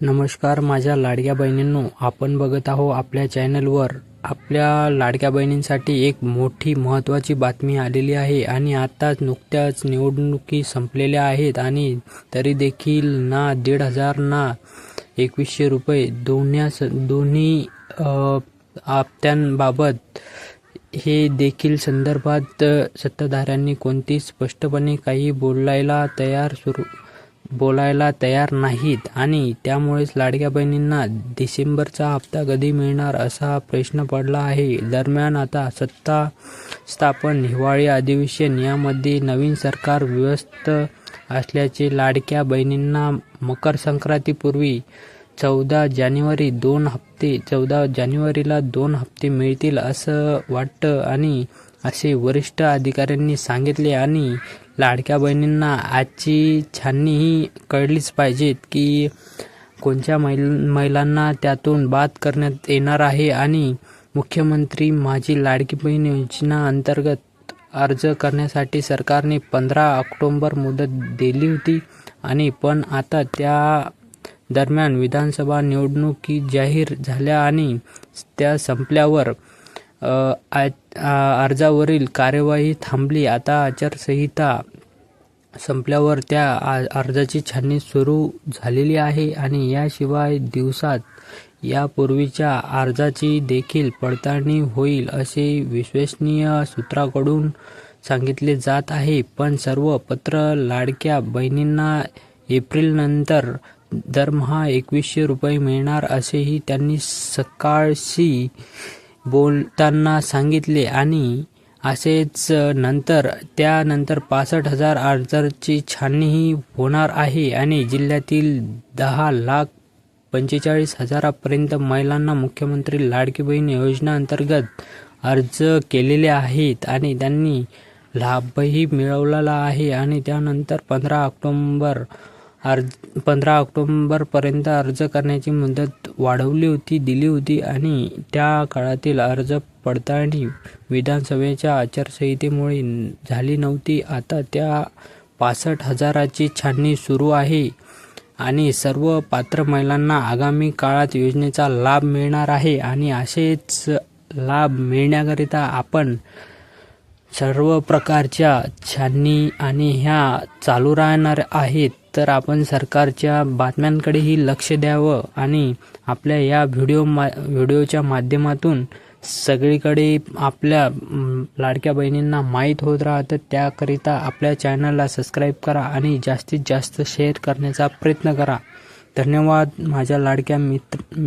नमस्कार माझ्या लाडक्या बहिणींनो आपण बघत आहो आपल्या चॅनलवर. आपल्या लाडक्या बहिणींसाठी एक मोठी महत्त्वाची बातमी आलेली आहे आणि आत्ताच नुकत्याच निवडणुकी संपलेल्या आहेत आणि तरी देखील ना दीड हजार ना एकवीसशे रुपये दोन्ही दोन्ही आपत्यांबाबत हे देखील संदर्भात सत्ताधाऱ्यांनी कोणती स्पष्टपणे काही बोलायला तयार सुरू बोलायला तयार नाहीत आणि त्यामुळेच लाडक्या बहिणींना डिसेंबरचा हप्ता कधी मिळणार असा प्रश्न पडला आहे. दरम्यान आता सत्ता स्थापन हिवाळी अधिवेशन यामध्ये नवीन सरकार व्यस्त असल्याचे लाडक्या बहिणींना मकर संक्रांतीपूर्वी चौदा जानेवारी दोन हप्ते चौदा जानेवारीला दोन हप्ते मिळतील असं वाटतं आणि असे वरिष्ठ अधिकाऱ्यांनी सांगितले आणि लाडक्या बहिणींना आजची छाननीही कळलीच पाहिजेत की कोणत्या महिल महिलांना त्यातून बाद करण्यात येणार आहे आणि मुख्यमंत्री माझी लाडकी बहीण योजना अंतर्गत अर्ज करण्यासाठी सरकारने पंधरा ऑक्टोंबर मुदत दिली होती आणि पण आता त्या दरम्यान विधानसभा निवडणुकी जाहीर झाल्या आणि त्या संपल्यावर अर्जावरील कार्यवाही थांबली. आता आचारसंहिता संपल्यावर त्या आ- अर्जाची छाननी सुरू झालेली आहे आणि याशिवाय दिवसात यापूर्वीच्या अर्जाची देखील पडताळणी होईल असे विश्वसनीय सूत्राकडून सांगितले जात आहे. पण सर्व पत्र लाडक्या बहिणींना एप्रिलनंतर दरमहा एकवीसशे रुपये मिळणार असेही त्यांनी सकाळशी बोलताना सांगितले आणि असेच नंतर त्यानंतर पासष्ट हजार अर्जाची छाननीही होणार आहे आणि जिल्ह्यातील दहा लाख पंचेचाळीस हजारापर्यंत महिलांना मुख्यमंत्री लाडकी बहीण योजनेअंतर्गत अर्ज केलेले आहेत आणि त्यांनी लाभही मिळवलेला आहे. आणि त्यानंतर पंधरा ऑक्टोंबर अर्ज पंधरा ऑक्टोंबरपर्यंत अर्ज करण्याची मुदत वाढवली होती दिली होती आणि त्या काळातील अर्ज पडताळणी विधानसभेच्या आचारसंहितेमुळे झाली नव्हती. आता त्या पासष्ट हजाराची छाननी सुरू आहे आणि सर्व पात्र महिलांना आगामी काळात योजनेचा लाभ मिळणार आहे आणि असेच लाभ मिळण्याकरिता आपण सर्व प्रकारच्या छाननी आणि ह्या चालू राहणार आहेत. तर आपण सरकारच्या बातम्यांकडेही लक्ष द्यावं आणि आपल्या या व्हिडिओ मा व्हिडिओच्या माध्यमातून सगळीकडे आपल्या लाडक्या बहिणींना माहीत होत राहतं. त्याकरिता आपल्या चॅनलला सबस्क्राईब करा आणि जास्तीत जास्त शेअर करण्याचा प्रयत्न करा. धन्यवाद माझ्या लाडक्या मित्र